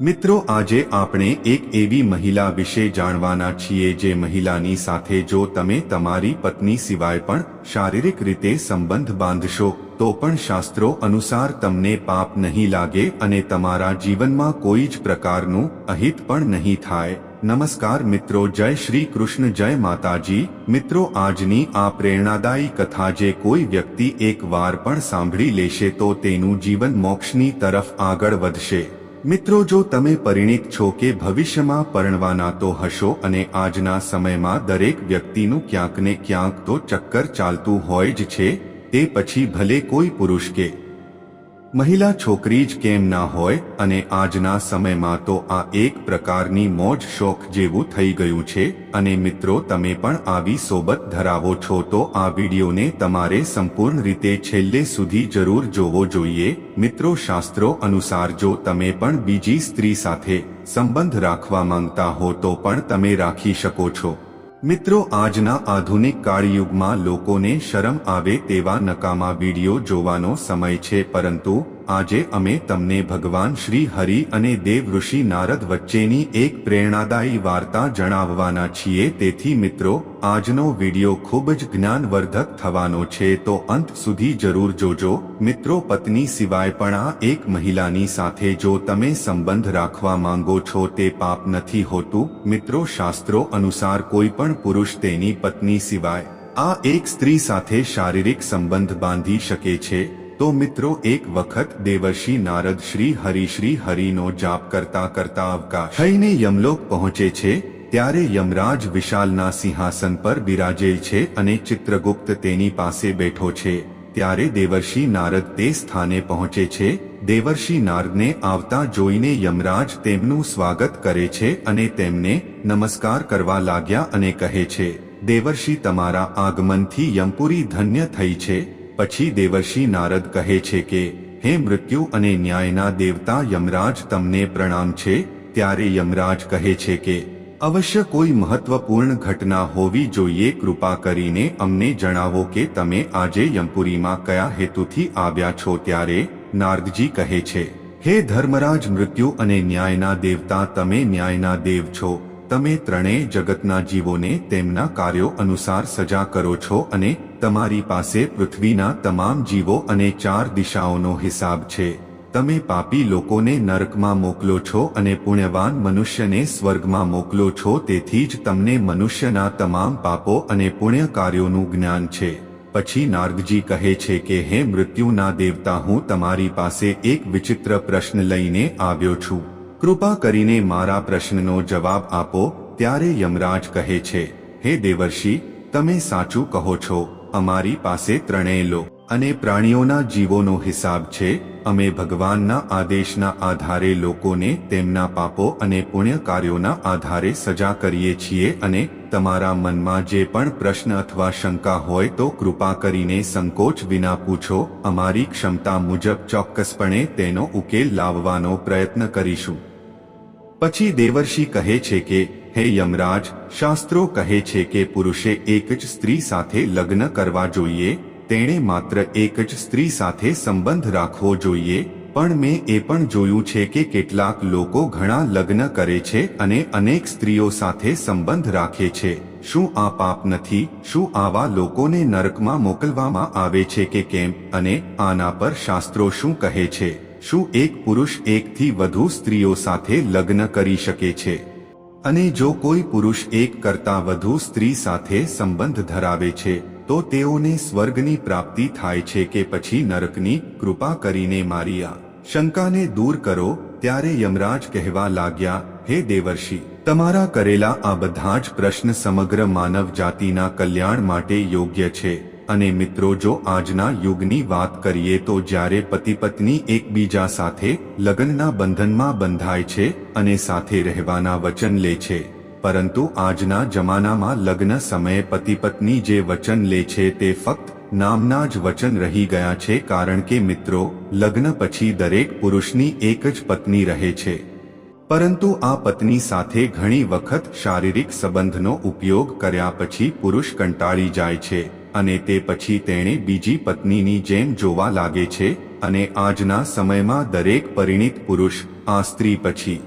મિત્રો, આજે આપણે એક એવી મહિલા વિશે જાણવાના છીએ જે મહિલાની સાથે જો તમે તમારી પત્ની સિવાય પણ શારીરિક રીતે સંબંધ બાંધશો, તો પણ શાસ્ત્રો અનુસાર તમને પાપ નહીં લાગે અને તમારા જીવનમાં કોઈ જ પ્રકારનું અહિત પણ નહીં થાય. નમસ્કાર મિત્રો, જય શ્રી કૃષ્ણ, જય માતાજી. મિત્રો, આજની આ પ્રેરણાદાયી કથા જે કોઈ વ્યક્તિ એક વાર પણ સાંભળી લેશે તો તેનું જીવન મોક્ષની તરફ આગળ વધશે. મિત્રો, જો તમે પરિણિત છો કે ભવિષ્યમાં પરણવાના તો હશો અને આજના સમયમાં દરેક વ્યક્તિનું ક્યાંક ને ક્યાંક તો ચક્કર ચાલતું હોય જ છે, તે પછી ભલે કોઈ પુરુષ કે મહિલા છોકરી જ કેમ ના હોય અને આજના સમયમાં તો આ એક પ્રકારની મોજ શોખ જેવું થઈ ગયું છે અને મિત્રો તમે પણ આવી સોબત ધરાવો છો તો આ વિડીયોને તમારે સંપૂર્ણ રીતે છેલ્લે સુધી જરૂર જોવો જોઈએ. મિત્રો શાસ્ત્રો અનુસાર જો તમે પણ બીજી સ્ત્રી સાથે સંબંધ રાખવા માંગતા હો તો પણ તમે રાખી શકો છો. મિત્રો આજના આધુનિક કાળયુગમાં લોકોને શરમ આવે તેવા નકામા વીડિયો જોવાનો સમય છે પરંતુ આજે અમે તમને ભગવાન શ્રી હરિ અને દેવ ઋષિ નારદ વચ્ચેની એક પ્રેરણાદાયી વાર્તા જણાવવાના છીએ. તેથી મિત્રો, આજનો વિડિયો ખૂબ જ જ્ઞાનવર્ધક થવાનો છે. તો અંત સુધી જરૂર જોજો. મિત્રો, પત્ની સિવાય પણ આ એક મહિલાની સાથે જો તમે સંબંધ રાખવા માંગો છો તે પાપ નથી હોતું. મિત્રો, શાસ્ત્રો અનુસાર કોઈ પણ પુરુષ તેની પત્ની સિવાય આ એક સ્ત્રી સાથે શારીરિક સંબંધ બાંધી શકે છે. તો મિત્રો, એક વખત દેવર્ષિ નારદ શ્રી હરિશ્રી હરિનો જાપ કરતા કરતા અવકાશ થઈને યમલોક પહોંચે છે, ત્યારે યમરાજ વિશાલના સિંહાસન પર બિરાજેલ છે અને ચિત્રગુપ્ત તેની પાસે બેઠો છે. ત્યારે દેવર્ષિ નારદ તે સ્થાને પહોંચે છે. દેવર્ષિ નારદને આવતા જોઈને યમરાજ તેમનું સ્વાગત કરે છે અને તેમને નમસ્કાર કરવા લાગ્યા અને કહે છે, દેવર્ષિ, તમારા આગમનથી યમપુરી ધન્ય થઈ છે. પછી દેવર્ષિ નારદ કહે છે કે, હે મૃત્યુ અને ન્યાયના દેવતા યમરાજ તમને પ્રણામ છે. ત્યારે યમરાજ કહે છે કે, અવશ્ય કોઈ મહત્વપૂર્ણ ઘટના હોવી જોઈએ, કૃપા કરીને અમને જણાવો કે તમે આજે યમપુરીમાં કયા હેતુથી આવ્યા છો. ત્યારે નારદજી કહે છે, હે ધર્મરાજ, મૃત્યુ અને ન્યાયના દેવતા તમે ન્યાયના દેવ છો. તમે ત્રણેય જગતના જીવોને તેમના કાર્યો અનુસાર સજા કરો છો અને તમારી પાસે પૃથ્વીના તમામ જીવો અને ચાર દિશાઓનો હિસાબ છે. તમે પાપી લોકોને નરકમાં મોકલો છો અને પુણ્યવાન મનુષ્યને સ્વર્ગમાં મોકલો છો, તેથી જ તમને મનુષ્યના તમામ પાપો અને પુણ્ય કાર્યોનું જ્ઞાન છે. પછી નાર્ગજી કહે છે કે, હે મૃત્યુના દેવતા, હું તમારી પાસે એક વિચિત્ર પ્રશ્ન લઈને આવ્યો છું. કૃપા કરીને મારા પ્રશ્નનો જવાબ આપો. ત્યારે યમરાજ કહે છે, હે દેવર્ષિ, તમે સાચું કહો છો. અમારી પાસે ત્રણેય લો અને પ્રાણીઓના જીવોનો હિસાબ છે. અમે ભગવાનના આદેશના આધારે લોકોને તેમના પાપો અને પુણ્ય કાર્યોના આધારે સજા કરીએ છીએ અને તમારા મનમાં જે પણ પ્રશ્ન અથવા શંકા હોય તો કૃપા કરીને સંકોચ વિના પૂછો. અમારી ક્ષમતા મુજબ ચોક્કસપણે તેનો ઉકેલ લાવવાનો પ્રયત્ન કરીશું. પછી દેવર્ષિ કહે છે કે હે યમરાજ, શાસ્ત્રો કહે છે કે પુરુષે એક જ સ્ત્રી સાથે લગ્ન કરવા જોઈએ, તેણે માત્ર એક જ સ્ત્રી સાથે સંબંધ રાખવો જોઈએ, પણ મેં એ પણ જોયું છે કે કેટલાક લોકો ઘણા લગ્ન કરે છે અને અનેક સ્ત્રીઓ સાથે સંબંધ રાખે છે. શું આ પાપ નથી? શું આવા લોકોને નરકમાં મોકલવામાં આવે છે કે કેમ? અને આના પર શાસ્ત્રો શું કહે છે? શું એક પુરુષ એકથી વધુ સ્ત્રીઓ સાથે લગ્ન કરી શકે છે? અને જો કોઈ પુરુષ એક કરતાં વધુ સ્ત્રી સાથે સંબંધ ધરાવે છે, તો તેઓને સ્વર્ગની પ્રાપ્તિ થાય છે કે પછી નરકની કૃપા કરીને મારી શંકાને દૂર કરો, ત્યારે યમરાજ કહેવા લાગ્યા, હે દેવર્ષિ, તમારા કરેલા આ બધા જ પ્રશ્ન સમગ્ર માનવ જાતિના કલ્યાણ માટે યોગ્ય છે. અને મિત્રો જો આજના યુગની વાત કરીએ તો જ્યારે પતિ પત્ની એકબીજા સાથે લગ્નના બંધનમાં બંધાય છે અને સાથે રહેવાના વચન લે છે, પરંતુ આજના જમાનામાં લગ્ન સમયે પતિ પત્ની જે વચન લે છે તે ફક્ત નામના જ વચન રહી ગયા છે કારણ કે મિત્રો, લગ્ન પછી દરેક પુરુષની એક જ પત્ની રહે છે. પરંતુ આ પત્ની સાથે ઘણી વખત શારીરિક સંબંધનો ઉપયોગ કર્યા પછી પુરુષ કંટાળી જાય છે. અને તે પછી તેણે બીજી પત્નીની જેમ જોવા લાગે છે અને આજના સમયમાં દરેક પરિણીત પુરુષ આ સ્ત્રી પછી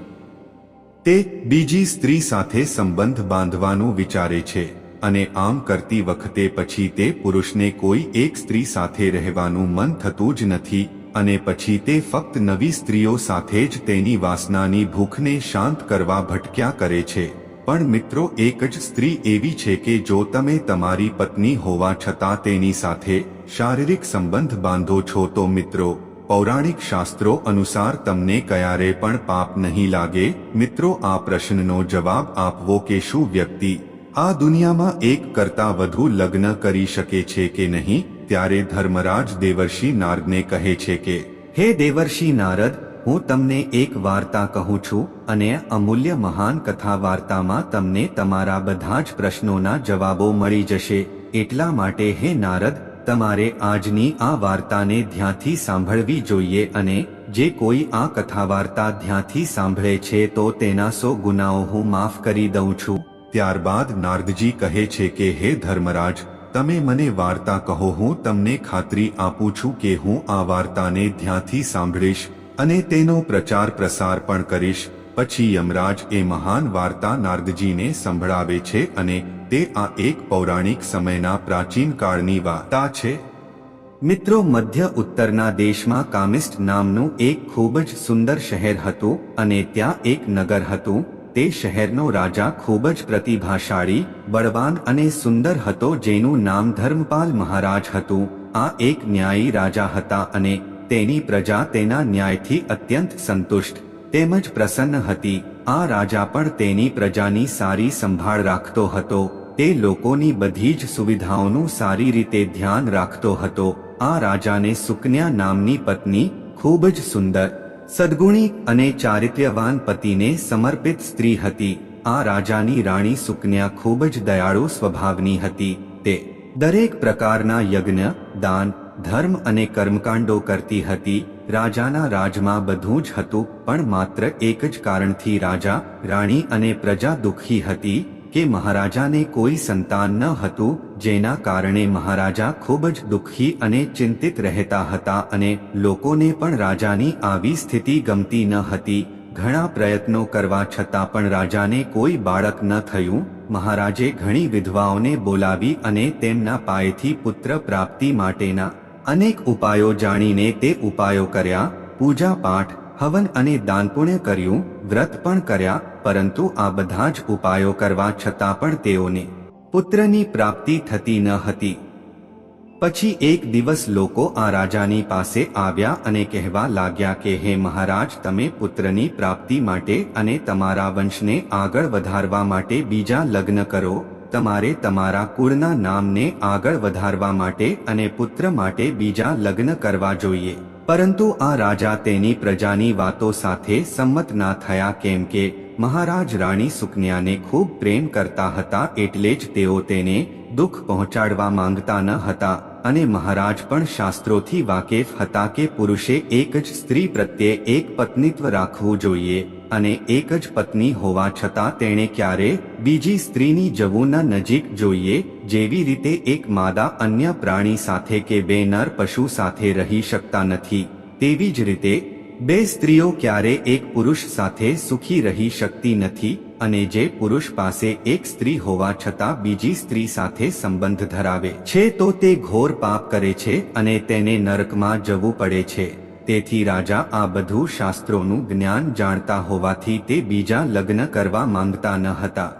તે બીજી સ્ત્રી સાથે સંબંધ બાંધવાનું વિચારે છે અને આમ કરતી વખતે પછી તે પુરુષને કોઈ એક સ્ત્રી સાથે રહેવાનું મન થતું જ નથી અને પછી તે ફક્ત નવી સ્ત્રીઓ સાથે જ તેની વાસનાની ભૂખને શાંત કરવા ભટક્યા કરે છે. પણ મિત્રો એક જ સ્ત્રી એવી છે કે જો તમે તમારી પત્ની હોવા છતાં તેની સાથે શારીરિક સંબંધ બાંધો છો તો મિત્રો, પૌરાણિક શાસ્ત્રો અનુસાર તમને કયારે પણ પાપ નહીં લાગે. મિત્રો, આ પ્રશ્નનો જવાબ આપવો કે શું વ્યક્તિ આ દુનિયામાં એક કરતા વધુ લગ્ન કરી શકે છે કે નહીં? ત્યારે ધર્મરાજ દેવર્ષિ નારદને કહે છે કે, હે દેવર્ષિ નારદ હું તમને એક વાર્તા કહું છું અને અમૂલ્ય મહાન કથા વાર્તામાં તમને તમારા બધા જ પ્રશ્નોના જવાબો મળી જશે. એટલા માટે હે નારદ, તમારે આજની આ વાર્તાને ધ્યાનથી સાંભળવી જોઈએ અને જે કોઈ આ કથા વાર્તા ધ્યાનથી સાંભળે છે તો તેના સો ગુનાઓ હું માફ કરી દઉં છું. ત્યારબાદ નારદજી કહે છે કે, હે ધર્મરાજ, તમે મને વાર્તા કહો, હું તમને ખાતરી આપું છું કે હું આ વાર્તાને ધ્યાનથી સાંભળીશ. અને તેનો પ્રચાર પ્રસાર પણ કરીશ. પછી યમરાજ એ મહાન વાર્તા નારદજીને સંભળાવે છે અને તે આ એક પૌરાણિક સમયના પ્રાચીન કાળની વાર્તા છે. મિત્રો, મધ્ય ઉત્તરના દેશમાં કામિસ્ટ નામનું એક ખૂબ જ સુંદર શહેર હતું અને ત્યાં એક નગર હતું. તે શહેરનો રાજા ખૂબ જ પ્રતિભાશાળી, બળવાન અને સુંદર હતો જેનું નામ ધર્મપાલ મહારાજ હતું. આ એક ન્યાયી રાજા હતા અને તેની પ્રજા તેના ન્યાયથી અત્યંત સંતુષ્ટ, તેમજ પ્રસન્ન હતી. આ રાજા પણ તેની પ્રજાની સારી સંભાળ રાખતો હતો. તે લોકોની બધી જ સુવિધાઓનું સારી રીતે ધ્યાન રાખતો હતો. આ રાજાને સુકન્યા નામની પત્ની, ખૂબ જ સુંદર, સદગુણી અને ચારિત્ર્યવાન પતિને સમર્પિત સ્ત્રી હતી. આ રાજાની રાણી સુકન્યા ખૂબ જ દયાળુ સ્વભાવની હતી. તે દરેક પ્રકારના યજ્ઞ, દાન ધર્મ અને કર્મકાંડો કરતી હતી. રાજાના રાજમાં બધું જ હતું, પણ માત્ર એક જ કારણથી રાજા, રાણી અને પ્રજા દુઃખી હતી કે મહારાજાને કોઈ સંતાન ન હતું, જેના કારણે મહારાજા ખૂબ જ દુઃખી અને ચિંતિત રહેતા હતા અને લોકોને પણ રાજાની આવી સ્થિતિ ગમતી ન હતી. ઘણા પ્રયત્નો કરવા છતાં પણ રાજાને કોઈ બાળક ન થયું. મહારાજે ઘણી વિધવાઓને બોલાવી અને તેમના પાયેથી પુત્ર પ્રાપ્તિ માટેના અનેક ઉપાયો જાણીને તે ઉપાયો કર્યા, પૂજા પાઠ, હવન અને દાનપુણ્ય કર્યું, વ્રત પણ કર્યા, પરંતુ આ બધા જ ઉપાયો કરવા છતાં પણ તેઓને પુત્રની પ્રાપ્તિ થતી ન હતી. પછી એક દિવસ લોકો આ રાજાની પાસે આવ્યા અને કહેવા લાગ્યા કે, હે મહારાજ, તમે પુત્રની પ્રાપ્તિ માટે અને તમારા વંશને આગળ વધારવા માટે બીજા લગ્ન કરો તમારે તમારા કુળના નામને આગળ વધારવા માટે અને પુત્ર માટે બીજા લગ્ન કરવા જોઈએ. પરંતુ આ રાજા તેની પ્રજાની વાતો સાથે સંમત ના થયા કેમ કે મહારાજ રાણી સુકન્યાને ખૂબ પ્રેમ કરતા હતા એટલે જ તેઓ તેને દુઃખ પહોંચાડવા માંગતા ન હતા અને મહારાજ પણ શાસ્ત્રોથી વાકેફ હતા કે પુરુષે એક જ સ્ત્રી પ્રત્યે એક પત્નીત્વ રાખવું જોઈએ. અને એક જ પત્ની હોવા છતાં તેણે ક્યારે બીજી સ્ત્રીની જવું નજીક જોઈએ જેવી રીતે એક માદા અન્ય પ્રાણી સાથે કે બે નર પશુ સાથે રહી શકતા નથી, તેવી જ રીતે બે સ્ત્રીઓ ક્યારે એક પુરુષ સાથે સુખી રહી શકતી નથી અને જે પુરુષ પાસે એક સ્ત્રી હોવા છતાં બીજી સ્ત્રી સાથે સંબંધ ધરાવે છે તો તે ઘોર પાપ કરે છે અને તેને નરકમાં જવું પડે છે. તેથી રાજા આ બધું શાસ્ત્રોનું જ્ઞાન જાણતા હોવાથી તે બીજા લગ્ન કરવા માંગતા ન હતા.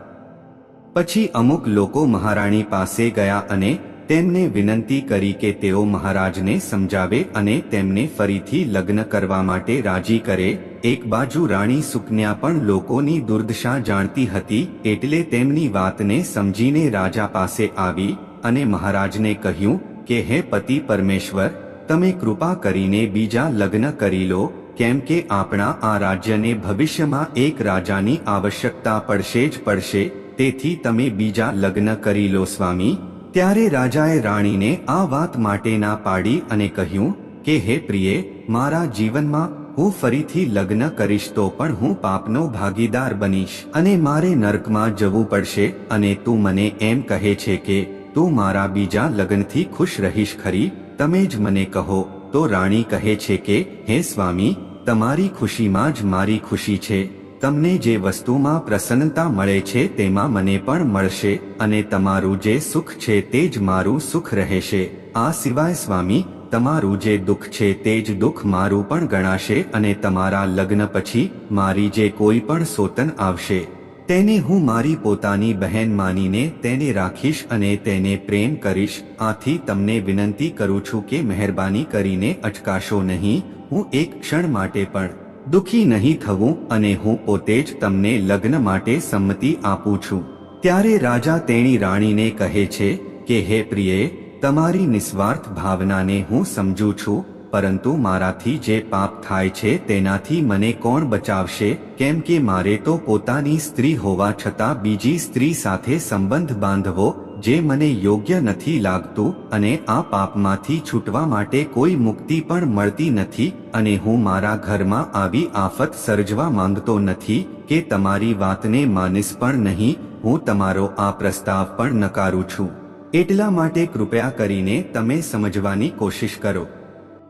પછી અમુક લોકો મહારાણી પાસે ગયા અને તેમને વિનંતી કરી કે તેઓ મહારાજને સમજાવે અને તેમને ફરીથી લગ્ન કરવા માટે રાજી કરે. એક બાજુ રાણી સુકન્યા પણ લોકોની દુર્દશા જાણતી હતી એટલે તેમની વાતને સમજીને રાજા પાસે આવી અને મહારાજને કહ્યું કે, હે પતિ પરમેશ્વર તમે કૃપા કરીને બીજા લગ્ન કરી લો, કેમ કે આપણા આ રાજ્યને ભવિષ્યમાં એક રાજાની આવશ્યકતા પડશે જ પડશે, તેથી તમે બીજા લગ્ન કરી લો સ્વામી. ત્યારે રાજાએ રાણીને આ વાત માટે ના પાડી અને કહ્યું, કે હે પ્રિયે, મારા જીવનમાં હું ફરીથી લગ્ન કરીશ તો પણ હું પાપનો ભાગીદાર બનીશ અને મારે નર્કમાં જવું પડશે અને તું મને એમ કહે છે કે, તું મારા બીજા લગ્નથી ખુશ રહીશ ખરી તમે જ મને કહો, તો રાણી કહે છે કે, હે સ્વામી, તમારી ખુશીમાં જ મારી ખુશી છે. તમને જે વસ્તુમાં પ્રસન્નતા મળે છે તેમાં મને પણ મળશે અને તમારું જે સુખ છે તે જ મારું સુખ રહેશે. આ સિવાય સ્વામી, તમારું જે દુઃખ છે તે જ દુઃખ મારું પણ ગણાશે અને તમારા લગ્ન પછી મારી જે કોઈ પણ સોતન આવશે. તેને હું મારી પોતાની બહેન માનીને તેને રાખીશ અને તેને પ્રેમ કરીશ, આથી તમને વિનંતી કરું છું કે મહેરબાની કરીને અટકાશો નહીં, હું એક ક્ષણ માટે પણ દુખી નહીં થવું અને હું પોતે જ તમને લગ્ન માટે સંમતિ આપું છું. ત્યારે રાજા તેણી રાણીને કહે છે કે, હે પ્રિયે, તમારી નિસ્વાર્થ ભાવનાને હું સમજું છું પરંતુ મારાથી જે પાપ થાય છે તેનાથી મને કોણ બચાવશે? કેમ કે મારે તો પોતાની સ્ત્રી હોવા છતાં બીજી સ્ત્રી સાથે સંબંધ બાંધવો, જે મને યોગ્ય નથી લાગતું અને આ પાપમાંથી છૂટવા માટે કોઈ મુક્તિ પણ મળતી નથી અને હું મારા ઘરમાં આવી આફત સર્જવા માંગતો નથી કે તમારી વાતને માનીશ પણ નહીં, હું તમારો આ પ્રસ્તાવ પણ નકારું છું. એટલા માટે કૃપયા કરીને તમે સમજવાની કોશિશ કરો.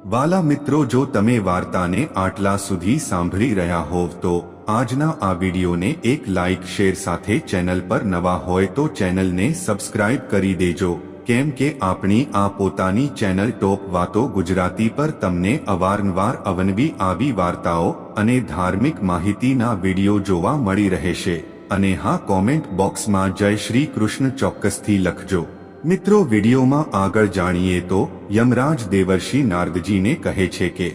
વાલા મિત્રો, જો તમે વાર્તાને આટલા સુધી સાંભળી રહ્યા હોવ, તો આજના આ વિડીયોને એક લાઇક શેર સાથે ચેનલ પર નવા હોય તો ચેનલને સબસ્ક્રાઇબ કરી દેજો. કેમ કે આપણી આ પોતાની ચેનલ ટોપ વાતો ગુજરાતી પર તમને અવારનવાર અવનવી આવી વાર્તાઓ અને ધાર્મિક માહિતીના વીડિયો જોવા મળી રહેશે. અને હા, કોમેન્ટ બોક્સમાં જય શ્રી કૃષ્ણ ચોક્કસથી લખજો. મિત્રો, વિડીયોમાં આગળ જાણીએ તો યમરાજ દેવર્ષિ નારદજીને કહે છે કે,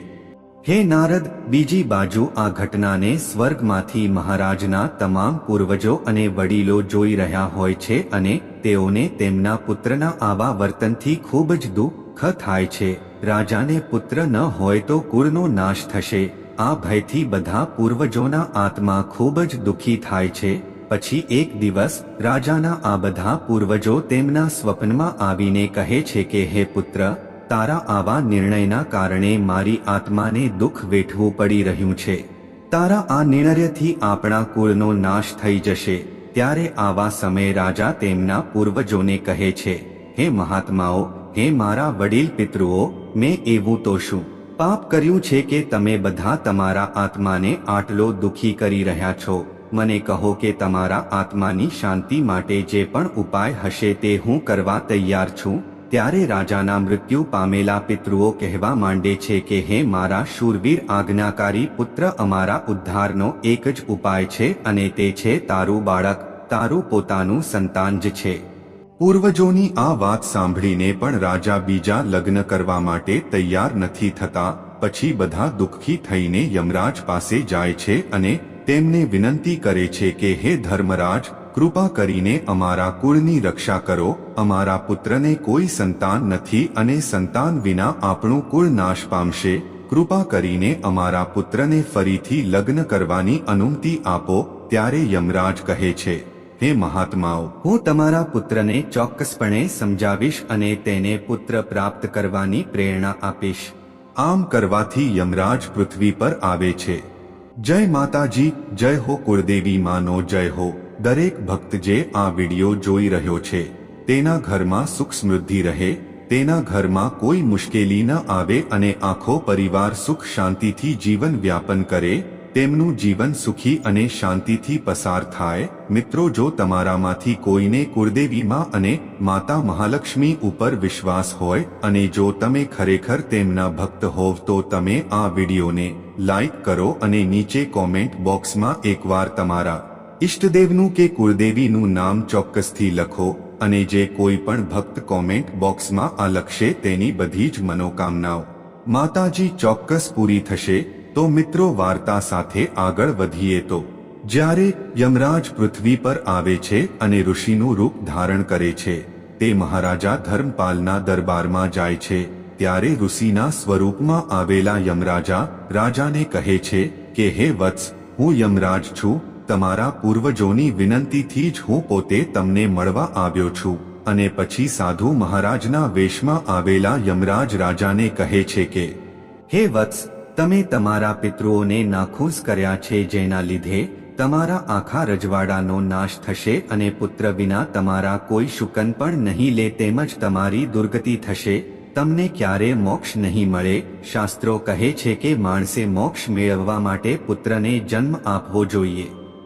હે નારદ, બીજી બાજુ આ ઘટનાને સ્વર્ગમાંથી મહારાજના તમામ પૂર્વજો અને વડીલો જોઈ રહ્યા હોય છે અને તેઓને તેમના પુત્રના આવા વર્તનથી ખૂબ જ દુઃખ થાય છે. રાજાને પુત્ર ન હોય તો કુળનો નાશ થશે. આ ભયથી બધા પૂર્વજોના આત્મા ખૂબ જ દુઃખી થાય છે. પછી એક દિવસ રાજાના આ બધા પૂર્વજો તેમના સ્વપ્નમાં આવીને કહે છે કે, હે પુત્ર, તારા આવા નિર્ણયના કારણે મારી આત્માને દુઃખ વેઠવું પડી રહ્યું છે. તારા આ નિર્ણયથી આપણા કુળનો નાશ થઈ જશે. ત્યારે આવા સમયે રાજા તેમના પૂર્વજોને કહે છે, હે મહાત્માઓ, હે મારા વડીલ પિતૃઓ, મેં એવું તો શું? પાપ કર્યું છે કે તમે બધા તમારા આત્માને આટલો દુઃખી કરી રહ્યા છો. મને કહો કે તમારા આત્માની શાંતિ માટે જે પણ ઉપાય હશે તે હું કરવા તૈયાર છું, ત્યારે રાજાના મૃત્યુ પામેલા પિતૃઓ કહેવા માંડે છે કે હે મારા શૂરવીર આજ્ઞાકારી પુત્ર, અમારા ઉદ્ધારનો એક જ ઉપાય છે અને તે છે તારું બાળક, તારું પોતાનું સંતાન જ છે. પૂર્વજોની આ વાત સાંભળીને પણ રાજા બીજા લગ્ન કરવા માટે તૈયાર નથી થતા, પછી બધા દુઃખી થઈને યમરાજ પાસે જાય છે અને તેમને વિનંતી કરે છે કે, હે ધર્મરાજ, કૃપા કરીને અમારા કુળની રક્ષા કરો. અમારા પુત્રને કોઈ સંતાન નથી અને સંતાન વિના આપણું કુળ નાશ પામશે. કૃપા કરીને અમારા પુત્રને ફરીથી લગ્ન કરવાની અનુમતિ આપો. ત્યારે યમરાજ કહે છે, હે મહાત્માઓ, હું તમારા પુત્રને ચોક્કસપણે સમજાવીશ અને તેને પુત્ર પ્રાપ્ત કરવાની પ્રેરણા આપીશ. આમ કરવાથી યમરાજ પૃથ્વી પર આવે છે. જય માતાજી, જય હો કુળદેવી માનો, જય હો. દરેક ભક્ત જે આ વિડિયો જોઈ રહ્યો છે, તેના ઘરમાં સુખ સમૃદ્ધિ રહે, તેના ઘરમાં કોઈ મુશ્કેલી ન આવે અને આખો પરિવાર સુખ શાંતિથી જીવન વ્યાપન કરે, તેમનું જીવન સુખી અને શાંતિથી પસાર થાય. મિત્રો, જો તમારામાંથી કોઈને કુળદેવીમાં અને માતા મહાલક્ષ્મી ઉપર વિશ્વાસ હોય અને જો તમે ખરેખર તેમના ભક્ત હોવ તો તમે આ વિડીયોને લાઈક કરો અને નીચે કોમેન્ટ બોક્સમાં એકવાર તમારા ઇષ્ટદેવનું કે કુળદેવીનું નામ ચોક્કસથી લખો અને જે કોઈ પણ ભક્ત કોમેન્ટ બોક્સમાં આ લખશે તેની બધી જ મનોકામનાઓ. માતાજી ચોક્કસ પૂરી થશે, તો મિત્રો વાર્તા સાથે આગળ વધીએ તો. જ્યારે યમરાજ પૃથ્વી પર આવે છે અને ઋષિનું રૂપ ધારણ કરે છે, તે મહારાજા ધર્મપાલના દરબારમાં જાય છે. ત્યારે ઋષિના સ્વરૂપમાં આવેલા યમરાજા રાજાને કહે છે કે, હે વત્સ, હું યમરાજ છું, તમારા પૂર્વજોની વિનંતીથી જ હું પોતે તમને મળવા આવ્યો છું. અને પછી સાધુ મહારાજના વેશમાં આવેલા યમરાજ રાજાને કહે છે કે, હે વત્સ, તમે તમારા પિતૃઓને નાખુશ કર્યા છે જેના લીધે તમારા આખા રજવાડાનો નાશ થશે અને પુત્ર વિના તમારા કોઈ શુકન પણ નહીં લે તેમજ તમારી દુર્ગતિ થશે. તમને ક્યારે મોક્ષ નહીં મળે? શાસ્ત્રો કહે છે કે માણસે મોક્ષ મેળવવા માટે પુત્રને જન્મ આપવો જોઈએ.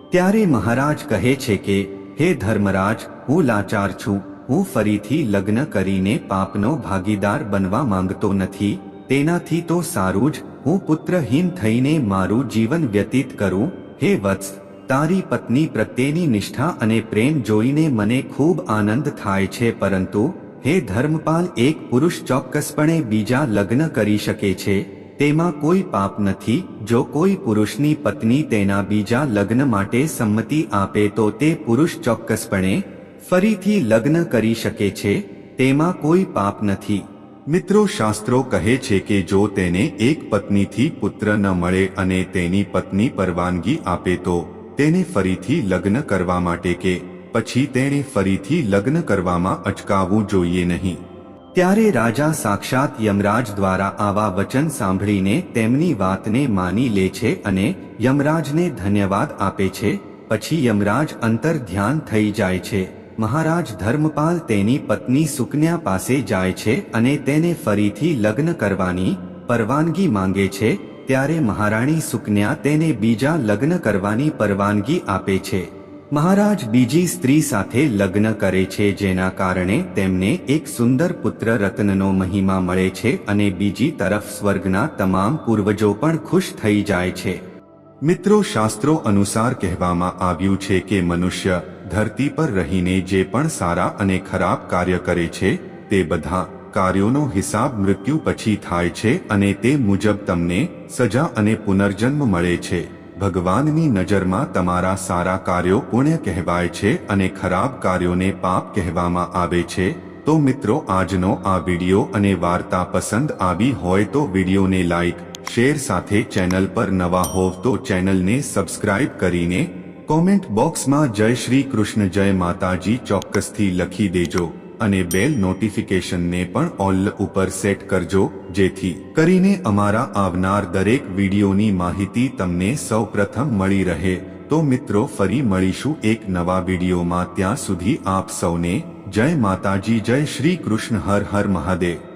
ત્યારે મહારાજ કહે છે કે, હે ધર્મરાજ, હું લાચાર છું. હું ફરીથી લગ્ન કરીને પાપનો ભાગીદાર બનવા માંગતો નથી. તેનાથી તો સારું જ. હું પુત્રહીન થઈને મારું જીવન વ્યતીત કરું. હે વત્સ, તારી પત્ની પ્રત્યેની નિષ્ઠા અને પ્રેમ જોઈને મને ખૂબ આનંદ થાય છે, પરંતુ હે ધર્મપાલ, એક પુરુષ ચોક્કસપણે બીજા લગ્ન કરી શકે છે, તેમાં કોઈ પાપ નથી, જો કોઈ પુરુષની પત્ની તેના બીજા લગ્ન માટે સંમતિ આપે તો તે પુરુષ ચોક્કસપણે ફરીથી લગ્ન કરી શકે છે, તેમાં કોઈ પાપ નથી. મિત્રો, શાસ્ત્રો કહે છે કે જો તેને એક પત્નીથી પુત્ર ન મળે અને તેની પત્ની પરવાનગી આપે તો તેને ફરીથી લગ્ન કરવા માટે કે પછી તેણે ફરીથી લગ્ન કરવામાં અટકાવવું જોઈએ નહીં. ત્યારે રાજા સાક્ષાત યમરાજ દ્વારા આવા વચન સાંભળીને તેમની વાતને માની લે છે અને યમરાજને ધન્યવાદ આપે છે. પછી યમરાજ અંતર ધ્યાન થઈ જાય છે. મહારાજ ધર્મપાલ તેની પત્ની સુકન્યા પાસે જાય છે અને તેને ફરીથી લગ્ન કરવાની પરવાનગી માંગે છે. ત્યારે મહારાણી સુકન્યા તેને બીજા લગ્ન કરવાની પરવાનગી આપે છે. મહારાજ બીજી સ્ત્રી સાથે લગ્ન કરે છે જેના કારણે તેમને એક સુંદર પુત્ર રત્નનો મહિમા મળે છે અને બીજી તરફ સ્વર્ગના તમામ પૂર્વજો પણ ખુશ થઈ જાય છે. મિત્રો, શાસ્ત્રો અનુસાર કહેવામાં આવ્યું છે કે મનુષ્ય ધરતી પર રહીને જે પણ સારા અને ખરાબ કાર્ય કરે છે, તે બધા કાર્યોનો હિસાબ મૃત્યુ પછી થાય છે અને તે મુજબ તમને સજા અને પુનર્જન્મ મળે છે. ભગવાનની નજરમાં તમારા સારા કાર્યો પુણ્ય કહેવાય છે અને ખરાબ કાર્યોને પાપ કહેવામાં આવે છે, તો મિત્રો આજનો આ વિડિયો અને વાર્તા પસંદ આવી હોય તો વિડિયોને લાઈક, શેર સાથે ચેનલ પર નવા હોવ તો ચેનલને સબસ્ક્રાઇબ કરીને કોમેન્ટ બોક્સમાં જય શ્રી કૃષ્ણ જય માતાજી ચોક્કસથી લખી દેજો. અને બેલ નોટિફિકેશનને પણ ઓલ ઉપર સેટ કરજો, જેથી કરીને અમારા આવનાર દરેક વિડીયોની માહિતી તમને સૌપ્રથમ મળી રહે. તો મિત્રો, ફરી મળીશું એક નવા વિડીયોમાં. ત્યાં સુધી આપ સૌને જય માતાજી, જય શ્રી કૃષ્ણ, હર હર મહાદેવ.